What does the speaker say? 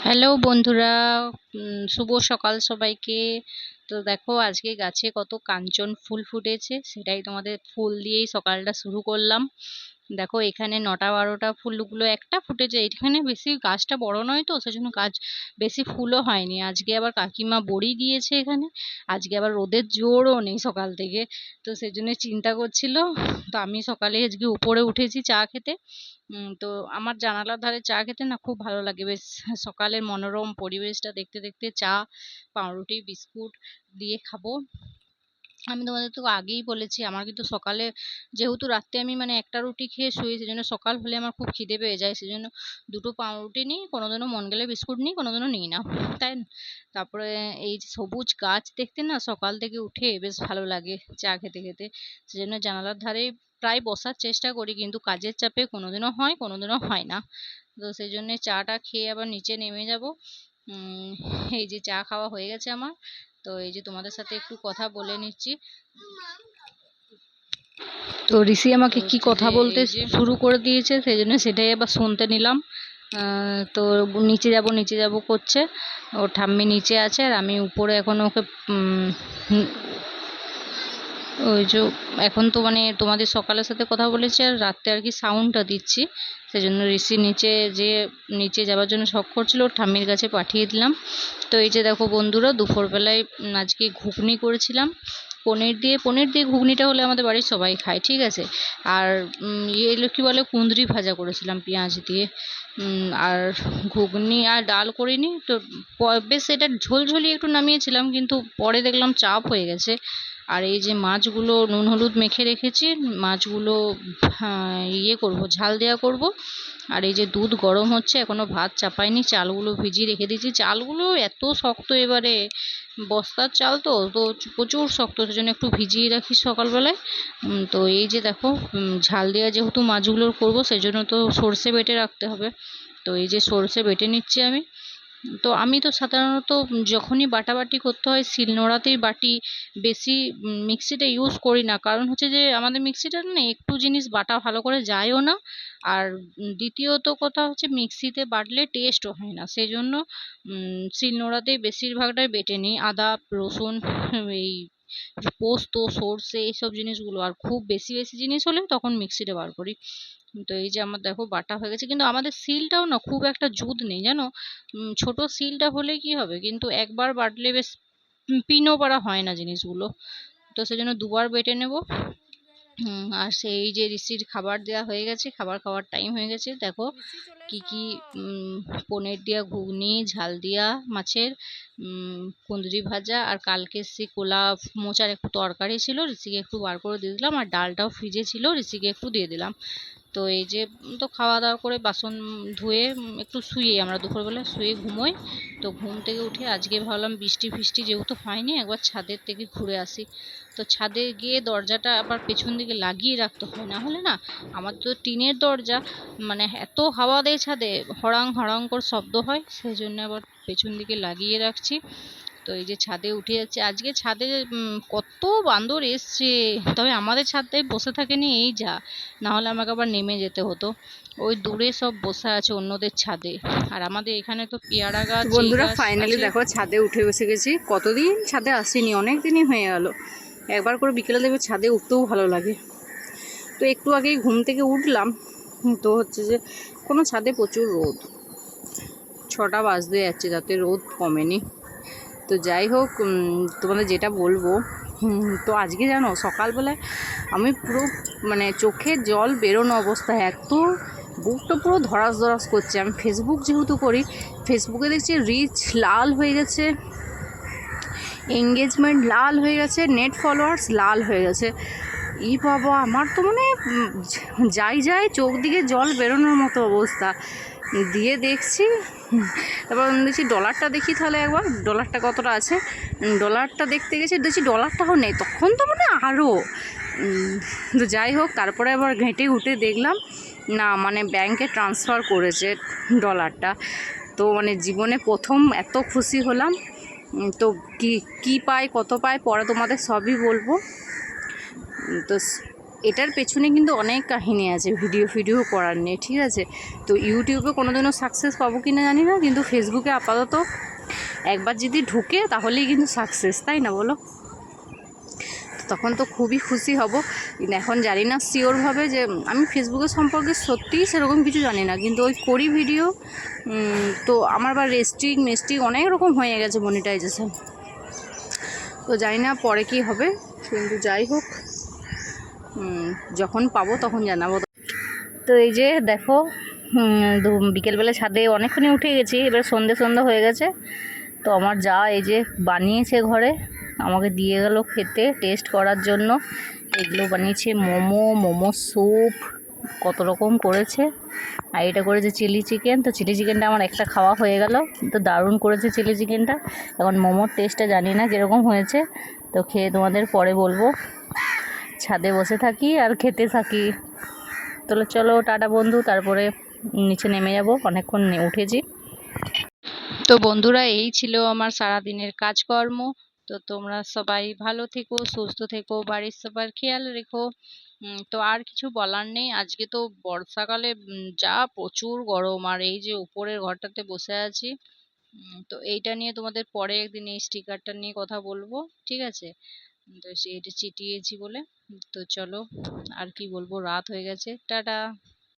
Hello বন্ধুরা শুভ সকাল সবাইকে। তো দেখো, আজকে গাছে কত কাঞ্চন ফুল ফুটেছে, সেটাই তোমাদের ফুল দিয়েই সকালটা শুরু করলাম। দেখো এখানে নটা বারোটা ফুলগুলো একটা ফুটেছে এখানে বেশি গাছটা বড় নয় তো, সেজন্য গাছ বেশি ফুলও হয়নি। আজকে আবার কাকিমা বড়ি দিয়েছে এখানে, আজকে আবার রোদের জোরও নেই সকাল থেকে, তো সেই সেজন্য চিন্তা করছিল, তো আমি সকালে আজকে উপরে উঠেছি চা খেতে। তো আমার জানালার ধারে চা খেতে না খুব ভালো লাগে, বেশ সকালের মনোরম পরিবেশটা দেখতে দেখতে চা, পাউরুটি, বিস্কুট দিয়ে খাব। আমি তোমাদের তো আগেই বলেছি, আমার কিন্তু সকালে যেহেতু রাত্রে আমি মানে একটা রুটি খেয়ে শুই সেজন্য সকাল হলে আমার খুব খিদে পেয়ে যায়, সেজন্য দুটো পাউরুটি নিই কোনোদিনও মন গেলে বিস্কুট নিই কোনোদিনও নিই না, তাই? তারপরে এই সবুজ গাছ দেখতে না, সকাল থেকে উঠে বেশ ভালো লাগে চা খেতে খেতে, সেজন্য জানালার ধারে প্রায় বসার চেষ্টা করি, কিন্তু কাজের চাপে কোনোদিনও হয় কোনোদিনও হয় না তো সেই জন্যে চাটা খেয়ে আবার নিচে নেমে যাব এই যে চা খাওয়া হয়ে গেছে আমার। তো এই যে তোমাদের সাথে একটু কথা বলে নিচ্ছি। তো ঋষি আমাকে কি কথা বলতে শুরু করে দিয়েছে সেই জন্য সেটাই আবার শুনতে নিলাম। তো নিচে যাব নিচে যাব করছে। ও ঠাম্মি নিচে আছে আর আমি উপরে এখন ওকে ওই যে এখন তো মানে তোমাদের সকালের সাথে কথা বলেছি আর রাত্রে আর কি সাউন্ডটা দিচ্ছি। সেজন্য ঋষি নিচে যে নিচে যাওয়ার জন্য শখ করছিল, ওর ঠাম্মির কাছে পাঠিয়ে দিলাম। তো এই যে দেখো বন্ধুরা, দুপুরবেলায় আজকে ঘুগনি করেছিলাম। পনির দিয়ে পনির দিয়ে ঘুগনিটা হলে আমাদের বাড়ির সবাই খায়, ঠিক আছে? আর ইয়ে এগুলো কী বলে, কুঁদরি ভাজা করেছিলাম পেঁয়াজ দিয়ে। আর ঘুগনি আর ডাল করিনি। তো বেশ এটা ঝোলঝোলি একটু নামিয়েছিলাম, কিন্তু পরে দেখলাম চাপ হয়ে গেছে। আর এই যে মাছগুলো নুন, হলুদ মেখে রেখেছি, মাছগুলো ইয়ে করব, ঝাল দেওয়া করব। আর এই যে দুধ গরম হচ্ছে, এখনও ভাত চাপাইনি, চালগুলো ভিজিয়ে রেখে দিয়েছি। চালগুলো এত শক্ত এবারে, বস্তার চাল তো তো প্রচুর শক্ত, সেজন্য একটু ভিজিয়ে রাখি সকালবেলায়। তো এই যে দেখো ঝাল দেওয়া যেহেতু মাছগুলোর করব, সেজন্য তো সর্ষে বেটে রাখতে হবে। তো এই যে সর্ষে বেটে নিচ্ছি আমি। তো আমি তো সাধারণত যখনই বাটাবাটি করতে হয়, শিলনোড়াতেই বাটি বেশি মিক্সিটা ইউজ করি না। কারণ হচ্ছে যে, আমাদের মিক্সিটা না একটু জিনিস বাটা ভালো করে যায়ও না। আর দ্বিতীয়ত কথা হচ্ছে মিক্সিতে বাটলে টেস্টও হয় না। সেই জন্য শিলনোড়াতেই বেশিরভাগটাই বেটে নিই। আদা, রসুন, এই পোস্ত, সর্ষে এইসব জিনিসগুলো, আর খুব বেশি বেশি জিনিস হলে তখন মিক্সিতে বার করি। তো এই যে আমার দেখো বাটা হয়ে গেছে, কিন্তু আমাদের শিলটাও না খুব একটা জুত নেই, জানো? ছোট শিলটা হলে কি হবে? কিন্তু একবার বাটলে বেশ পিনও করা হয় না জিনিসগুলো। তো সেজন্য দুবার বেটে নেব। আর সেই যে ঋষির খাবার দেওয়া হয়ে গেছে খাবার খাওয়ার টাইম হয়ে গেছে দেখো কি কি পনির দিয়া ঘুগনি ঝাল দিয়া মাছের কুঁদরি ভাজা আর কালকে সে কোলা মোচার একটু তরকারি ছিল ঋষিকে একটু বার করে দিয়ে দিলাম আর ডালটাও ফ্রিজে ছিল ঋষিকে একটু দিয়ে দিলাম। তো এই যে তো খাওয়া দাওয়া করে বাসন ধুয়ে একটু শুয়ে আমরা দুপুরবেলা শুয়ে ঘুমোই। তো ঘুম থেকে উঠে আজকে ভাবলাম বৃষ্টি ফিষ্টি যেহেতু হয়নি, একবার ছাদের থেকে ঘুরে আসি। তো ছাদে গিয়ে দরজাটা আবার পেছন দিকে লাগিয়ে রাখতে হয়, না হলে না আমার তো টিনের দরজা মানে এত হাওয়া দেয় ছাদে, হড়াং হড়াং করে শব্দ হয় সেই জন্য আবার পেছন দিকে লাগিয়ে রাখছি। তো এই যে ছাদে উঠে যাচ্ছে। আজকে ছাদে কত বান্দর এসছে। তবে আমাদের ছাদটায় বসে থাকেনি এই যা। না হলে আমাকে আবার নেমে যেতে হতো। ওই দূরে সব বসে আছে অন্যদের ছাদে। আর আমাদের এখানে তো পেয়ারা গাছ বন্ধুরা ফাইনালি। দেখো ছাদে উঠে বসে গেছি। কতদিন ছাদে আসিনি অনেক দিনই হয়ে গেল। একবার করে বিকেলে দেখবে ছাদে উঠতেও ভালো লাগে। তো একটু আগেই ঘুম থেকে উঠলাম। তো হচ্ছে যে কোনো ছাদে প্রচুর রোদ। ছটা বাজতে যাচ্ছে তাতে রোদ কমেনি। তো যাই হোক তোমাদের যেটা বলব তো আজকে জানো, সকালবেলায় আমি পুরো মানে চোখে জল বেরোনো অবস্থায় এত বুকটা পুরো ধরাস ধরাস করছে। আমি ফেসবুক যেহেতু করি ফেসবুকে দেখছি রিচ লাল হয়ে গেছে এঙ্গেজমেন্ট লাল হয়ে গেছে নেট ফলোয়ার্স লাল হয়ে গেছে। ই বাবা, আমার তো মানে যাই যাই চোখ দিকে জল বেরোনোর মতো অবস্থা। দিয়ে দেখছি। তারপর দেখছি ডলারটা দেখি তাহলে একবার। ডলারটা কতটা আছে? ডলারটা দেখতে গেছি, দেখছি ডলারটাও নেই। তখন তো মানে আরও তো যাই হোক, তারপরে আবার ঘেঁটে ঘুটে দেখলাম, না মানে ব্যাংকে ট্রান্সফার করেছে ডলারটা। তো মানে জীবনে প্রথম এত খুশি হলাম। তো কি কি পাই, কত পাই, পরে তোমাদের সবই বলব। তো এটার পেছনে কিন্তু অনেক কাহিনী আছে, ভিডিও, ফিডিও করার নিয়ে, ঠিক আছে? তো ইউটিউবে কোনোদিনও সাকসেস পাবো কি না জানি না, কিন্তু ফেসবুকে আপাতত একবার যদি ঢুকে তাহলেই কিন্তু সাকসেস তাই না বলো? তখন তো খুবই খুশি হব। এখন জানি না শিওরভাবে যে, আমি ফেসবুকের সম্পর্কে সত্যিই সেরকম কিছু জানি না, কিন্তু ওই করি ভিডিও তো আমার বা রেস্ট্রিক মেস্ট্রিক অনেক রকম হয়ে গেছে মনিটাইজেশন তো জানি না পরে কি হবে, কিন্তু যাই হোক। যখন পাবো তখন জানাব। তো এই যে দেখো বিকেলবেলা ছাদে অনেকক্ষণই উঠে গেছি, এবার সন্ধে সন্ধ্যা হয়ে গেছে। তো আমার যা এই যে বানিয়েছে ঘরে, আমাকে দিয়ে গেল খেতে টেস্ট করার জন্য। এগুলো বানিয়েছে মোমো মোমো স্যুপ কত রকম করেছে। আর এটা করেছে চিলি চিকেন তো চিলি চিকেনটা আমার একটা খাওয়া হয়ে গেল। তো দারুণ করেছে চিলি চিকেনটা এখন মোমোর টেস্টটা জানি না কীরকম হয়েছে। তো খেয়ে তোমাদের পরে বলব। ছাদে বসে থাকি আর খেতে থাকি। তাহলে চলো টাটা বন্ধু, তারপরে নিচে নেমে যাব, অনেকক্ষণ উঠেছি। তো বন্ধুরা, এই ছিল আমার সারা দিনের কাজকর্ম। তো তোমরা সবাই ভালো থেকো, সুস্থ থেকো, বাড়ির সবার খেয়াল রেখো। তো আর কিছু বলার নেই। আজকে তো বর্ষাকালে যা প্রচুর গরম আর এই যে উপরের ঘরটাতে বসে আছি। তো এইটা নিয়ে তোমাদের পরে একদিন এই স্টিকারটা নিয়ে কথা বলব, ঠিক আছে? তো এটা চিটিয়েছি বলে। তো চলো আর কি বলব? রাত হয়ে গেছে। টাটা!